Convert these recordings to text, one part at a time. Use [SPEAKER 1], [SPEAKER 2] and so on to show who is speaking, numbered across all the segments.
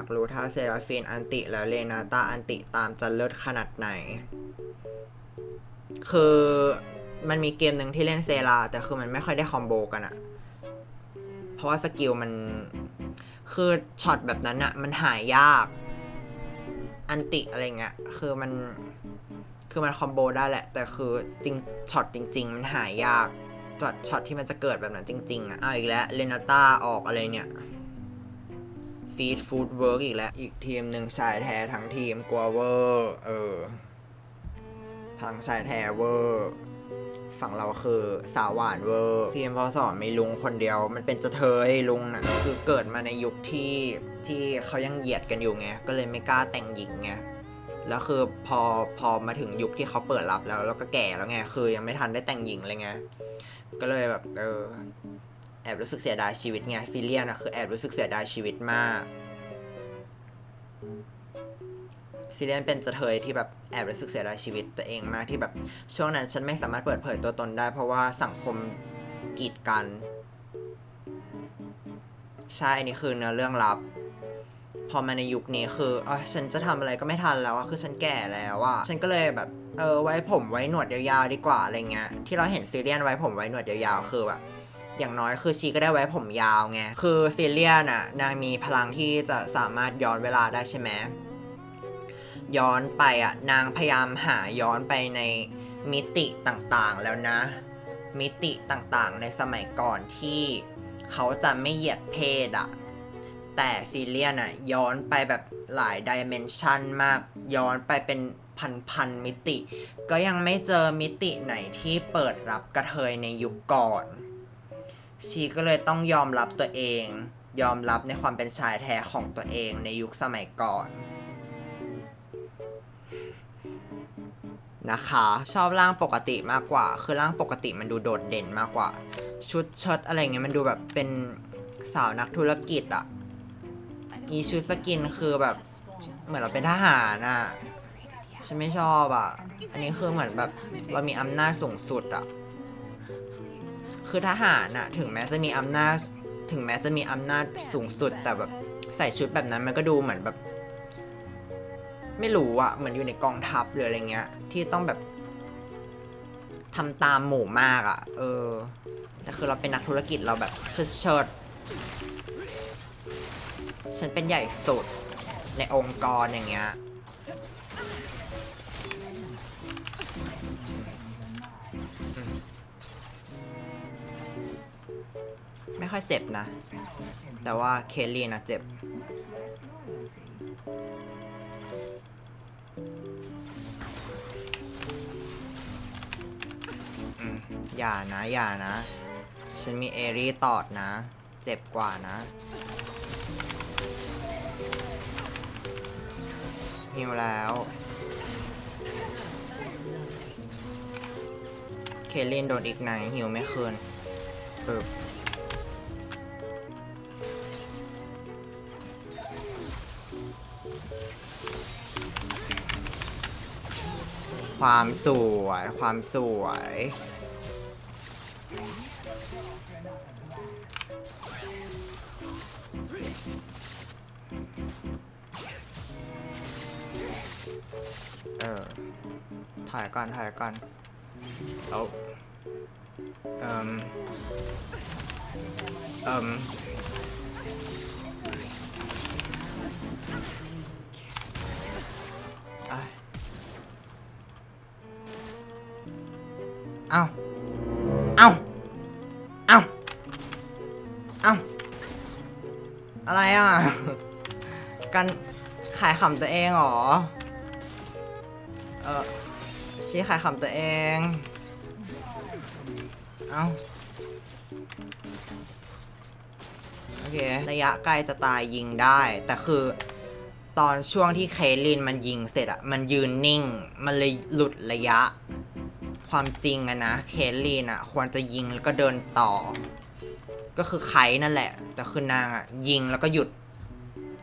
[SPEAKER 1] ากรู้ถ้าเซราฟีนอันติแล้วเลนาตาอันติตามจะเลิศขนาดไหน คือมันมีเกมหนึ่งที่เล่นเซราแต่คือมันไม่ค่อยได้คอมโบกันอะเพราะว่าสกิลมัน คือช็อตแบบนั้นอะมันหายยาก อันติอะไรเงี้ย คือมัน คือมันคอมโบได้แหละ แต่คือจริงช็อตจริง ๆ มันหายยากช็อตช็อตที่มันจะเกิดแบบนั้นจริง ๆอะเอาอีกแล้วเลนาตาออกอะไรเนี่ย ฟีดฟู้ดเวิร์กอีกแล้ว อีกทีมหนึ่งชายแท้ทั้งทีมกลัวเวอร์เออพลังชายแท้เวอร์ฝั่งเราคือสาวหวานเวอร์ทีมพอสอนมีลุงคนเดียว มันเป็นจะเทยลุงน่ะคือเกิดมาในยุคที่ที่เขายังเหยียดกันอยู่ไงก็เลยไม่กล้าแต่งหญิงไงแล้วคือพอพอมาถึงยุคที่เขาเปิดรับแล้ว แล้วก็แก่แล้วไงคือยังไม่ทันได้แต่งหญิงเลยไงก็เลยแบบเออ แอบรู้สึกเสียดายชีวิตไงซีเรียนอะคือแอบรู้สึกเสียดายชีวิตมากซีเรียนเป็นจะเทยที่แบบแอบรู้สึกเสียดายชีวิตตัวเองมากที่แบบช่วงนั้นฉันไม่สามารถเปิดเผยตัวตนได้ เพราะว่าสังคมกีดกัน ใช่อันนี้คือเนื้อเรื่องลับ พอมาในยุคนี้คืออ๋อฉันจะทำอะไรก็ไม่ทันแล้วอะคือฉันแก่แล้วอะฉันก็เลยแบบเออไว้ผมไว้หนวดยาวๆดีกว่าอะไรเงี้ยที่เราเห็นซีเรียนไว้ผมไว้หนวดยาวๆคือแบบ อย่างน้อยคือชีก็ได้ไว้ผมยาวไง คือซีเรียนอะนางมีพลังที่จะสามารถย้อนเวลาได้ใช่ไหมย้อนไปอะนางพยายามหาย้อนไปในมิติต่างๆแล้วนะ มิติต่างๆ ในสมัยก่อนที่เขาจะไม่เหยียดเพศอะแต่ซีเรียนอะย้อนไปแบบหลายดิเมนชันมากย้อนไปเป็นพันๆมิติ ก็ยังไม่เจอมิติไหนที่เปิดรับกระเทยในยุคก่อน ชีก็เลยต้องยอมรับตัวเอง ยอมรับในความเป็นชายแท้ของตัวเองในยุคสมัยก่อน นะคะ ชอบร่างปกติมากกว่า คือร่างปกติมันดูโดดเด่นมากกว่า ชุดเชิ้ตอะไรเงี้ยมันดูแบบเป็นสาวนักธุรกิจอะอีชุดสกินคือแบบเหมือนเราเป็นทหารอะฉันไม่ชอบอะอันนี้คือเหมือนแบบเรามีอำนาจสูงสุดอะ คือทหารอะถึงแม้จะมีอำนาจ ถึงแม้จะมีอำนาจสูงสุด แต่แบบใส่ชุดแบบนั้นมันก็ดูเหมือนแบบ ไม่รู้อะเหมือนอยู่ในกองทัพหรืออะไรเงี้ย ที่ต้องแบบทำตามหมู่มากอะเออ แต่คือเราเป็นนักธุรกิจเราแบบเชิดเชิดฉันเป็นใหญ่สุดในองค์กรอย่างเงี้ย ค่อยเจ็บนะ แต่ว่าเคลลี่นะเจ็บ อย่านะอย่านะ ฉันมีเอรี่ตอดนะ เจ็บกว่านะหิวแล้ว เคลลินโดนอีกไหนหิวไม่คืนปึ๊บ ความสวย ความสวย เออ ถ่ายก่อนถ่ายก่อนเอาเอ่มเอ่ม เอาเอาเอาเอาอะไรอะ กันขายขำตัวเองเหรอ เออชี้ขายขำตัวเอง เอาโอเค ระยะไกล้จะตายยิงได้ แต่คือตอนช่วงที่เคลินมันยิงเสร็จอะมันยืนนิ่ง มันเลยหลุดระยะ ความจริงอะนะเคลินอะควรจะยิงแล้วก็เดินต่อ ก็คือไคนั่นแหละ แต่คือนางอะยิงแล้วก็หยุด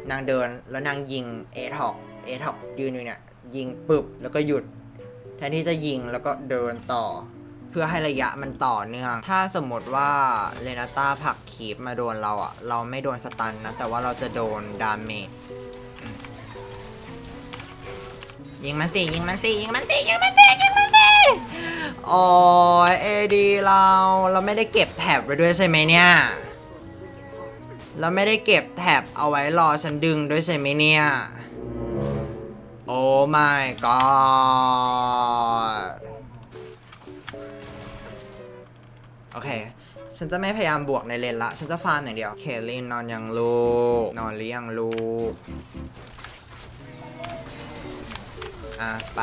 [SPEAKER 1] นางเดินแล้วนางยิงเอท็อกเอท็อกยืนอยู่เนี่ยยิงปึบแล้วก็หยุด แทนที่จะยิงแล้วก็เดินต่อ เพื่อให้ระยะมันต่อเนื่อง ถ้าสมมติว่าเลนาต้าผักคีปมาโดนเราอะเราไม่โดนสตันนะแต่ว่าเราจะโดนดาเมจยิงมันสิยิงมันสิยิงมันสิยิงมันสิยิงมันสิ อ้ยเอดีเราเราไม่ได้เก็บแท็บไว้ด้วยใช่ไหมเนี่ยเราไม่ได้เก็บแท็บเอาไว้รอฉันดึงด้วยใช่ไหมเนี่ย โอ้ my god โอเค ฉันจะไม่พยายามบวกในเลนละ ฉันจะฟาร์มอย่างเดียว เคลลินนอนยังลูก นอนหรือยังลูก อะ ไป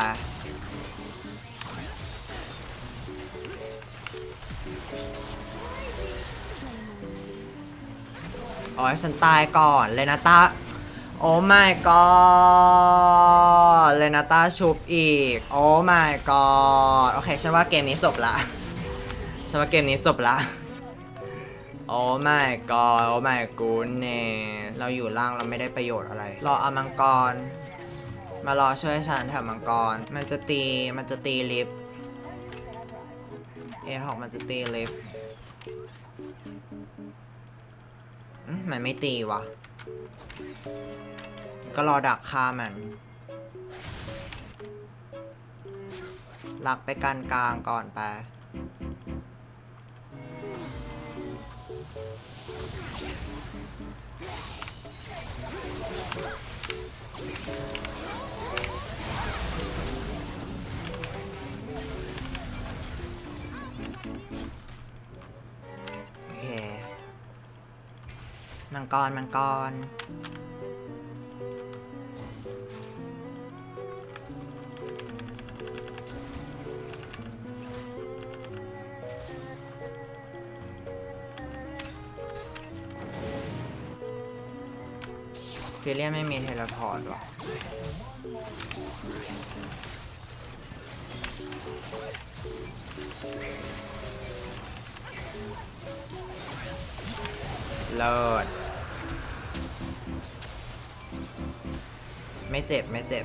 [SPEAKER 1] อ้ยฉันตายก่อนเลนาตาโอ้ my god เลนาตาชุบอีก โอ้ my god โอเค ฉันว่าเกมนี้จบละ ฉันว่าเกมนี้จบละ โอ้ my god โอ้ my goodness เราอยู่ล่างเราไม่ได้ประโยชน์อะไร รอเอามังกร มารอช่วยฉันแถวมังกร มันจะตี มันจะตีลิฟต์เอทอกมันจะตีลิฟต์ มันไม่ตีวะ ก็รอดักฆ่ามัน หลักไปกันกลางก่อนไป งกรมังกร ฟิเลียนไม่มีเทเลพอร์ตว่ะเลิศ ไม่เจ็บ ไม่เจ็บ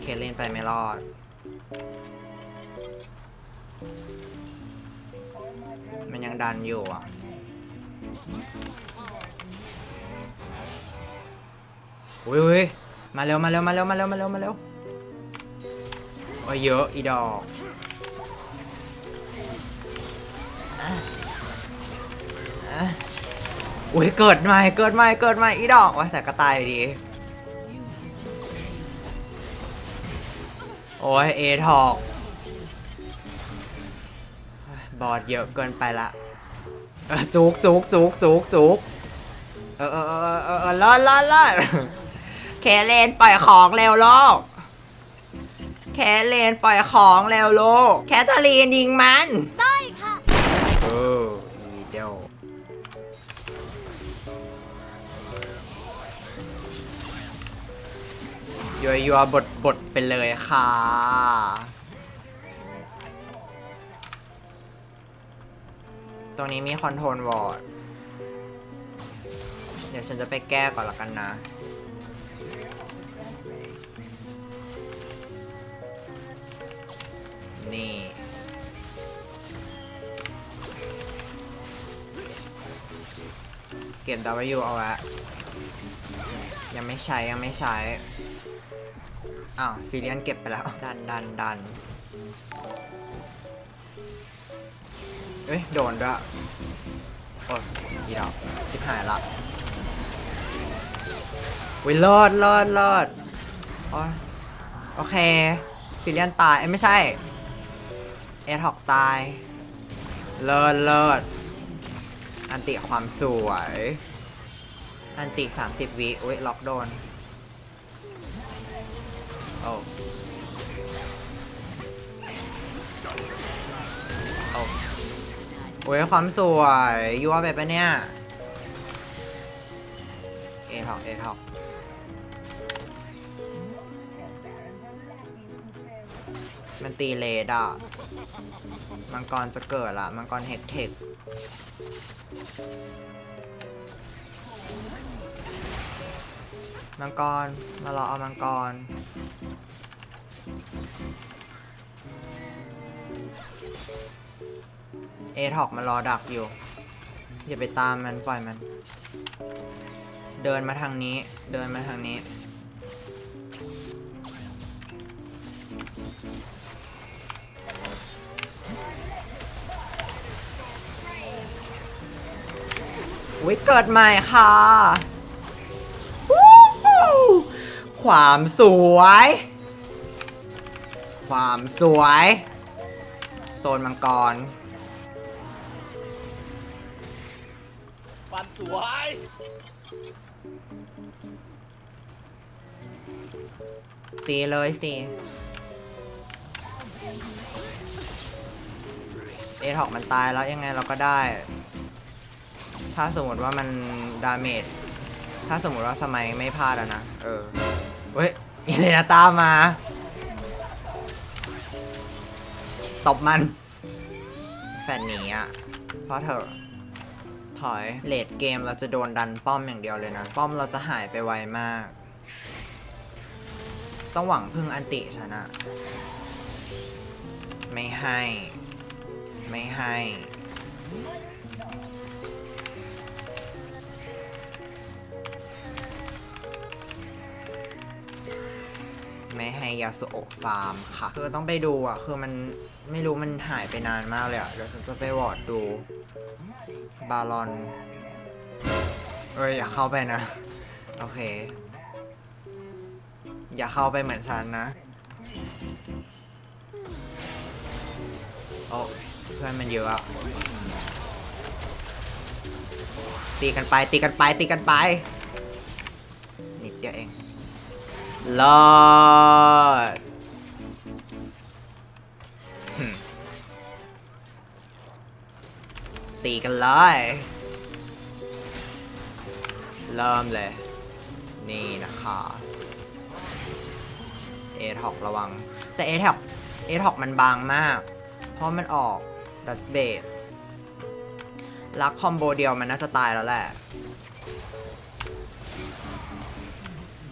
[SPEAKER 1] เคเล่นไปไม่รอด มันยังดันอยู่อะอุ้ยอุ้ยมาเร็ว มาเร็ว มาเร็ว มาเร็ว มาเร็ว มาเร็ว โอ้ยเยอะ อีดอกอะอะ อุ้ยเกิดใหม่เกิดใหม่เกิดใหม่อีดอกว่าแต่ก็ตายอยู่ดี โอ้ยเอทอกบอดเยอะเกินไปละจุกจุกจุกจุกจุกเออเออเออเออเออลอดลอดลอดเคเลนปล่อยของเร็วโลกเคเลนปล่อยของเร็วโลกแคทเธอรีนยิงมัน
[SPEAKER 2] ได้ค่
[SPEAKER 1] ยัวยัวบทบทไปเลยค่ะ ตรงนี้มีคอนโทรลวอร์ด เดี๋ยวฉันจะไปแก้ก่อนละกันนะ นี่เก็บ W เอาไว้ยังไม่ใช้ ยังไม่ใช้ อ้าวฟิเลียนเก็บไปแล้ว ดันดันดันเอ้ย โดนด้วยโอ้ยอีดอกชิบหายละวิรอดรอดรอดโอยโอเคฟิเลียนตายเอ้ยไม่ใช่เอทอกตายเลิศเลิศอันติความสวย อันติ 30 วิอุ้ยล็อกโดน โอ้โอ้โอ้ยความสวยยั่วไปปะเนี่ยเอทอกเอทอกมันตีเลดอะ มังกรจะเกิดละ มังกรเฮกเทคมังกร มารอเอามังกร เอทอกมารอดักอยู่ อย่าไปตามมันปล่อยมัน เดินมาทางนี้ เดินมาทางนี้ วิเกิดใหม่ค่ะความสวย ความสวย โซนมังกร
[SPEAKER 2] ฟันสวย
[SPEAKER 1] ตีเลยสิเอทอกมันตายแล้วยังไงเราก็ได้ ถ้าสมมติว่ามันดาเมจ ถ้าสมมติว่าสมัยไม่พลาดอะนะ เออ เฮ้ยอิเลนาตามมา ตบมัน แฟนหนีอะเพราะเธอ ถอยเลดเกมเราจะโดนดันป้อมอย่างเดียวเลยนะ ป้อมเราจะหายไปไวมาก ต้องหวังพึ่งอันติชนะ ไม่ให้ ไม่ให้ ไม่ให้ยาสุโอะฟาร์มค่ะ คือต้องไปดูอะ คือมันไม่รู้มันหายไปนานมากเลยอะ เดี๋ยวฉันจะไปวอร์ดดู บาลอน เอ้ยอย่าเข้าไปนะ โอเค อย่าเข้าไปเหมือนฉันนะ โอ้เพื่อนมันเยอะอะตีกันไปตีกันไปตีกันไปนิดเดียวเอง รอดตีกันเลยเริ่มเลย นี่นะคะเอท็อกระวัง แต่เอท็อกเอท็อกมันบางมาก เพราะมันออกดัสเบดรักคอมโบเดียวมันน่าจะตายแล้วแหละ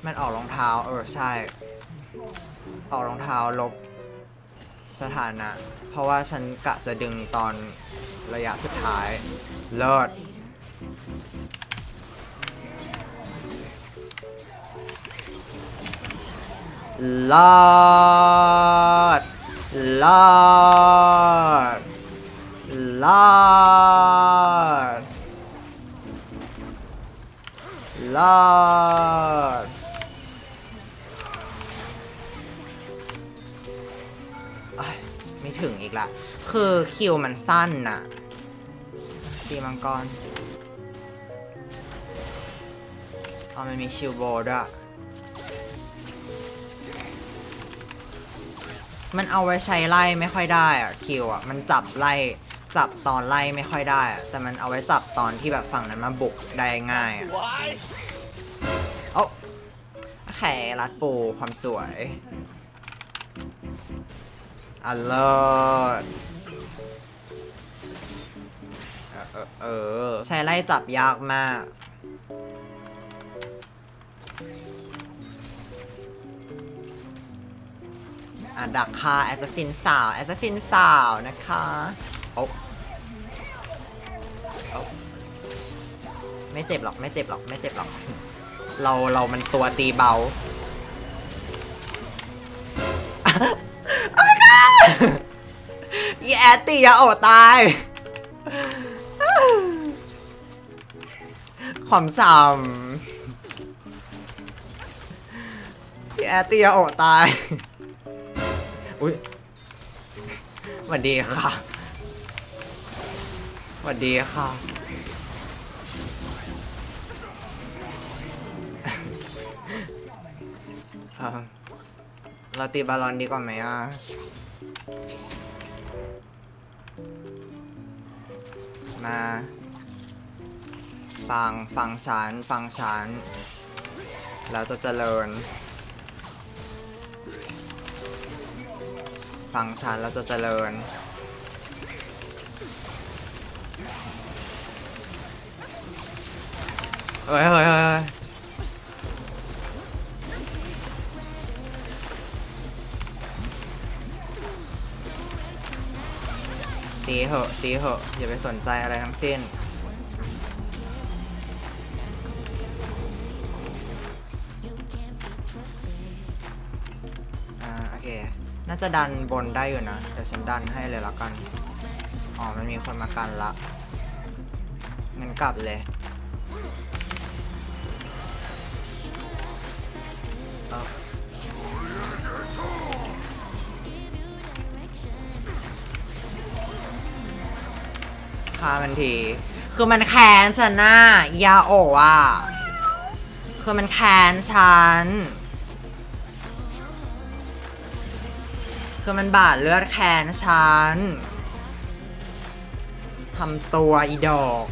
[SPEAKER 1] มันออกรองเท้า เออ ใช่ ออกรองเท้าลบสถานะ เพราะว่าฉันกะจะดึงตอนระยะสุดท้าย เลิศลอดลอดลอดลอด คือคิวมันสั้นน่ะตีมังกรเอามันมีชิลโบด้วยมันเอาไว้ใช้ไล่ไม่ค่อยได้อะคิวอะมันจับไล่จับตอนไล่ไม่ค่อยได้อะแต่มันเอาไว้จับตอนที่แบบฝั่งนั้นมาบุกได้ง่าย
[SPEAKER 2] ส
[SPEAKER 1] อะ
[SPEAKER 2] วย
[SPEAKER 1] โอ้แขรัดปูความสวยอัลเลิศ เออเออเออ ใช้ไล่จับยากมาก อะดักค่ะแอสซัสซินสาวแอสซัสซินสาวนะคะโอ้โอ้ไม่เจ็บหรอกไม่เจ็บหรอกไม่เจ็บหรอก เราเรามันตัวตีเบาโอ้ my god อีแอตตียาโอตาย ความฉ่ำอีแอตตียโอตาย อุ้ยสวัสดีค่ะสวัสดีค่ะ เราตีบาลอนดีกว่าไหมอะมา ฟัง ฟังฉัน ฟังฉันแล้วจะเจริญ ฟังฉันแล้วจะเจริญเฮ้ยเฮ้ยเฮ้ยเฮ้ยตีเหอะตีเหอะอย่าไปสนใจอะไรทั้งสิ้น น่าจะดันบนได้อยู่นะเดี๋ยวฉันดันให้เลยละกัน อ๋อ มันมีคนมากันละงั้นกลับเลยเอ้าฆ่ามันที คือมันแค้นฉันน่ะยาโออะ คือมันแค้นฉัน คือมันบาดเลือดแค้นฉันทำตัวอีดอก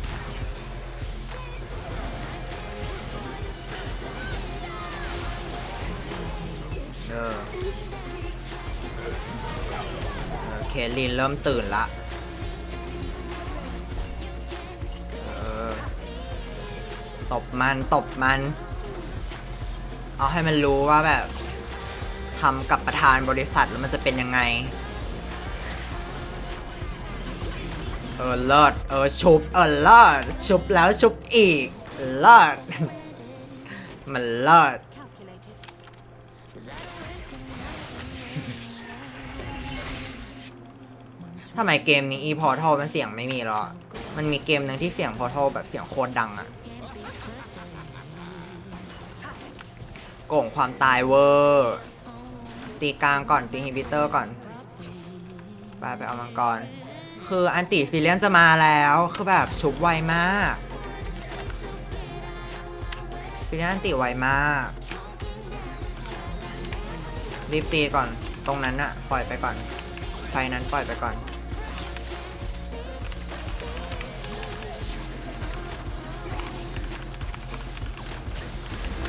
[SPEAKER 1] เออเอเคลินเริ่มตื่นละตบมันตบมัน เอาให้มันรู้ว่าแบบ ทำกับประธานบริษัทแล้วมันจะเป็นยังไง เออเลิศเออชุบเออเลิศชุบแล้วชุบอีกเลิศมันเลิศทำไมเกมนี้อีพอร์ทัลมันเสียงไม่มีหรอ มันมีเกมหนึ่งที่เสียงพอร์ทัลแบบเสียงโคตรดังอะโก่งความตายเวอร์ ตีกลางก่อนตีฮิบิเตอร์ก่อนไปไปเอามังกร คืออันติซิเลียนจะมาแล้วคือแบบชุบไวมากซิเลียนอันติไวมาก รีบตีก่อนตรงนั้นอะปล่อยไปก่อนไฟนั้นปล่อยไปก่อน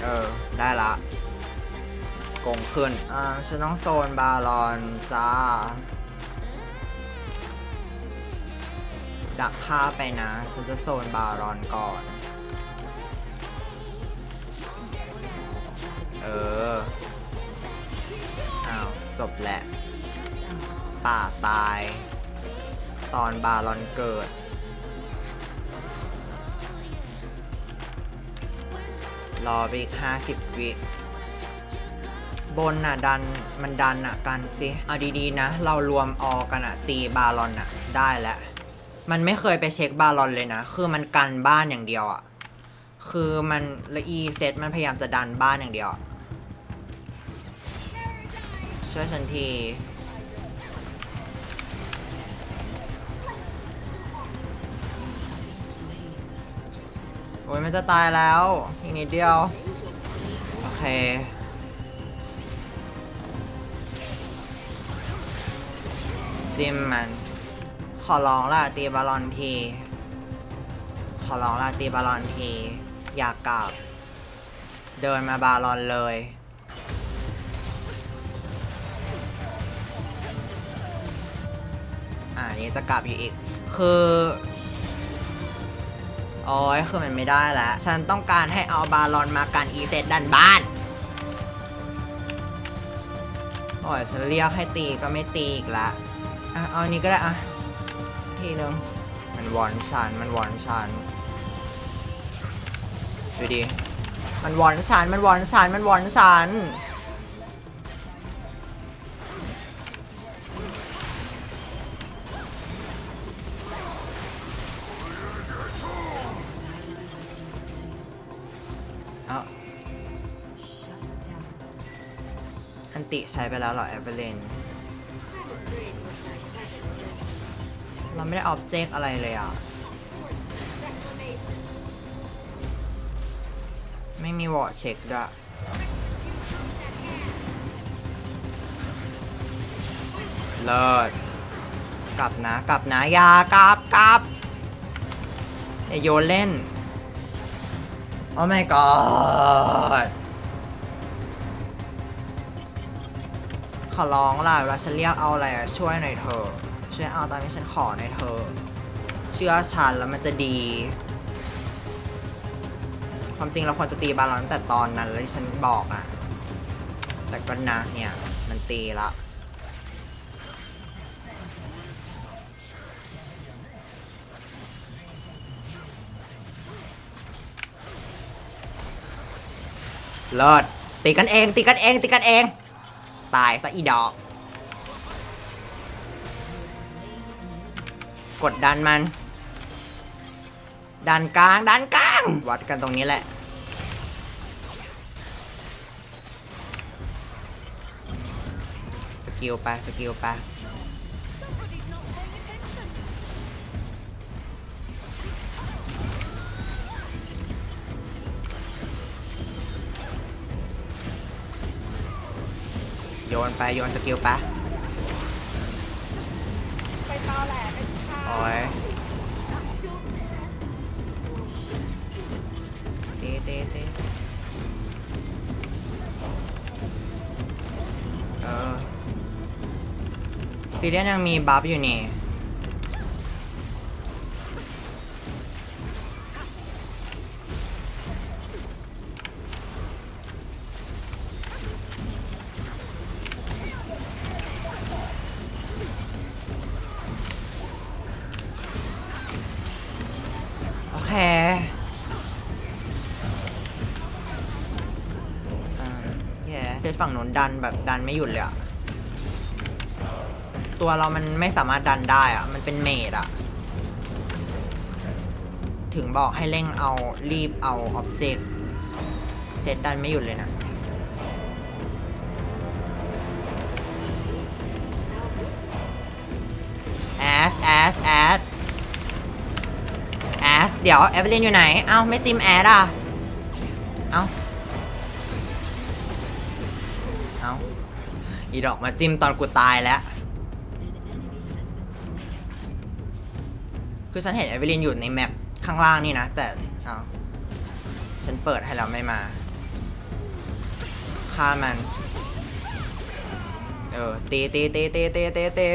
[SPEAKER 1] เออได้ละ กงขึ้น อ่าฉันต้องโซนบาลอนจ้า ดักฆ่าไปนะ ฉันจะโซนบารอนก่อน เออ อ้าว จบแหละ ป่าตาย ตอนบารอนเกิดรอไปอีกห้าสิบวิ บนน่ะดันมันดันน่ะกันสิเอาดีๆนะ เรารวมออกันอะตีบารอนน่ะได้แล้วมันไม่เคยไปเช็คบารอนเลยนะ คือมันกันบ้านอย่างเดียวอะคือมันละอีเซตมันพยายามจะดันบ้านอย่างเดียวช่วยฉันทีโอ้ยมันจะตายแล้ว อีกนิดเดียว โอเค จิ้มมัน ขอร้องล่ะตีบอลลอนที ขอร้องล่ะตีบอลลอนที อยากกลับ เดินมาบาลอนเลย อ่านี่จะกลับอยู่อีก คือโอ้ยคือมันไม่ได้แล้ว ฉันต้องการให้เอาบาลอนมากันอีเซตดันบ้านโอ้ยฉันเรียกให้ตีก็ไม่ตีอีกละ อะเอาอันนี้ก็ได้อะทีนึงมันวอนชันมันวอนชันดูดิมันวอนชันมันวอนชันมันวอนชันเอาอันติใช้ไปแล้วเหรอแอเวเลน เราไม่ได้ออบเจกต์อะไรเลยอะ ไม่มีวอร์เช็คด้วยเลิศกลับนะ กลับนะยากลับกลับอย่าโยนเล่น โอ้ my god ขอร้องล่ะเวลาฉันเรียกเอาอะไรช่วยหน่อยเถอะ ช่วยเอาตามที่ฉันขอหน่อยเถอเชื่อฉันแล้วมันจะดี ความจริงเราควรจะตีบาลอนตั้งแต่ตอนนั้นเลยที่ฉันบอกอะแต่ก็นะเนี่ย มันตีละเลิศตีกันเองตีกันเองตีกันเอง ตายซะอีดอก กดดันมัน ดันกลางดันกลาง วัดกันตรงนี้แหละ สกิลไปสกิลไปโยนไปโยนสกิลไป
[SPEAKER 2] ไปตอแหลไปข้าว
[SPEAKER 1] โอ้ยเตะเตะเตะเออซีเรียสยังมีบัฟอยู่นี่ ดันแบบดันไม่หยุดเลยอะตัวเรามันไม่สามารถดันได้อะมันเป็นเมดอะถึงบอกให้เร่งเอารีบเอาออบเจกต์เซตดันไม่หยุดเลยนะแอชแอชแอชแอสเดี๋ยว เอเวลินอยู่ไหน เอ้า ไม่จิ้มแอดอะ อีดอกมาจิ้มตอนกูตายแล้ว คือฉันเห็นเอเวลินอยู่ในแมปข้างล่างนี่นะ แต่เอาฉันเปิดให้แล้วไม่มาฆ่ามัน เออตีตีตีตีตีตีตี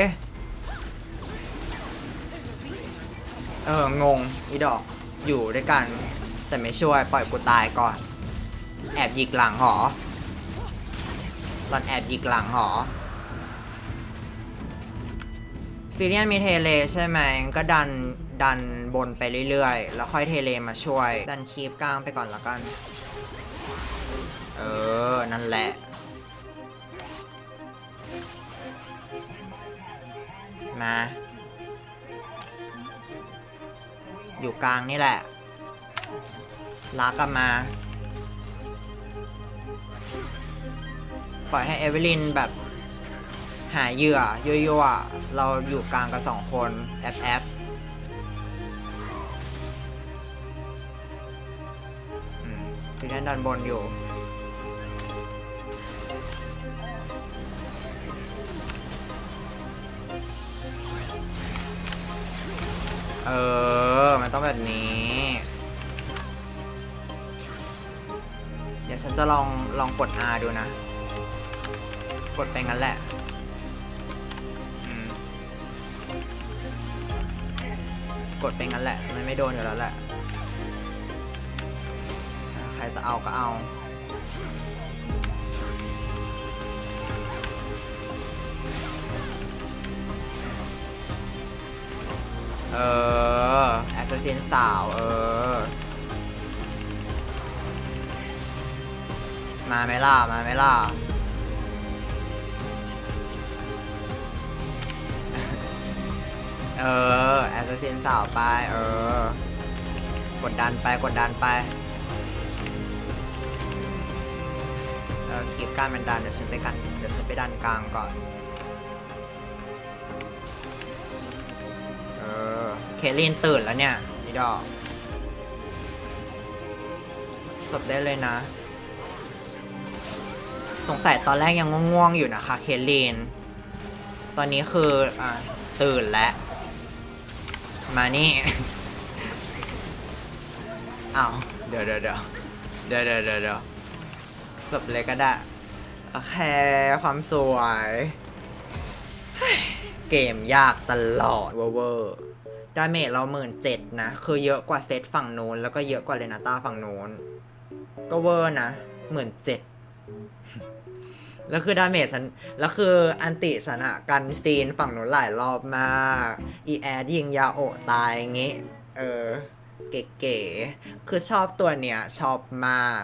[SPEAKER 1] เออ งง อีดอกอยู่ด้วยกัน แต่ไม่ช่วย ปล่อยกูตายก่อน แอบหยิกหลังหอ ตอนแอบยิกหลังหรอซีเรียนมีเทเลใช่ไหมก็ดันดันบนไปเรื่อยๆ แล้วค่อยเทเลมาช่วย ดันคีบกลางไปก่อนล้วกัน เออ นั่นแหละมาอยู่กลางนี่แหละลากกลับมา ปล่อยให้เอเวลินแบบหาเหยื่อยั่วๆเราอยู่กลางกันสองคนแอฟแอฟอืมซีแดนดันบนอยู่ เออ มันต้องแบบนี้ เดี๋ยวฉันจะลองลองกด R ดูนะ กดไปงั้นแหละกดไปงั้นแหละ มันไม่โดนอยู่แล้วแหละ ใครจะเอาก็เอา เออ แอสซัสซินสาว เออ มาไหมล่ะ มาไหมล่ะ เออแอสซัสซินสาวไป เออ กดดันไปกดดันไป เออคลิปการมันดันเดี๋ยวฉันไปกันเดี๋ยวฉันไปดันกลางก่อน เออ เคลินตื่นแล้วเนี่ยนี่ดอก จบได้เลยนะ สงสัยตอนแรกยังง่วงๆอยู่นะคะ เคลินตอนนี้คือ อ่า ตื่นแล้ว มานี่อ้าเดี๋ยวเดี๋ยวเดี๋ยวเดี๋ยวเดี๋ยวเดี๋ยวเดี๋ยวจบเลยก็ได้โอเคความสวย เกมยากตลอดเวอร์เวอร์ดาเมจเราหมื่นเจ็ดนะ คือเยอะกว่าเซตฝั่งโน้น แล้วก็เยอะกว่าเลนาต้าฝั่งโน้น ก็เวอร์นะหมื่นเจ็ด แล้วคือดาเมจฉันแล้วคืออันติฉันอะกันซีนฝั่งนู้นหลายรอบมากอีแอดยิงยาโอตายอย่างงี้ เออ เก๋ๆคือชอบตัวเนี้ยชอบมาก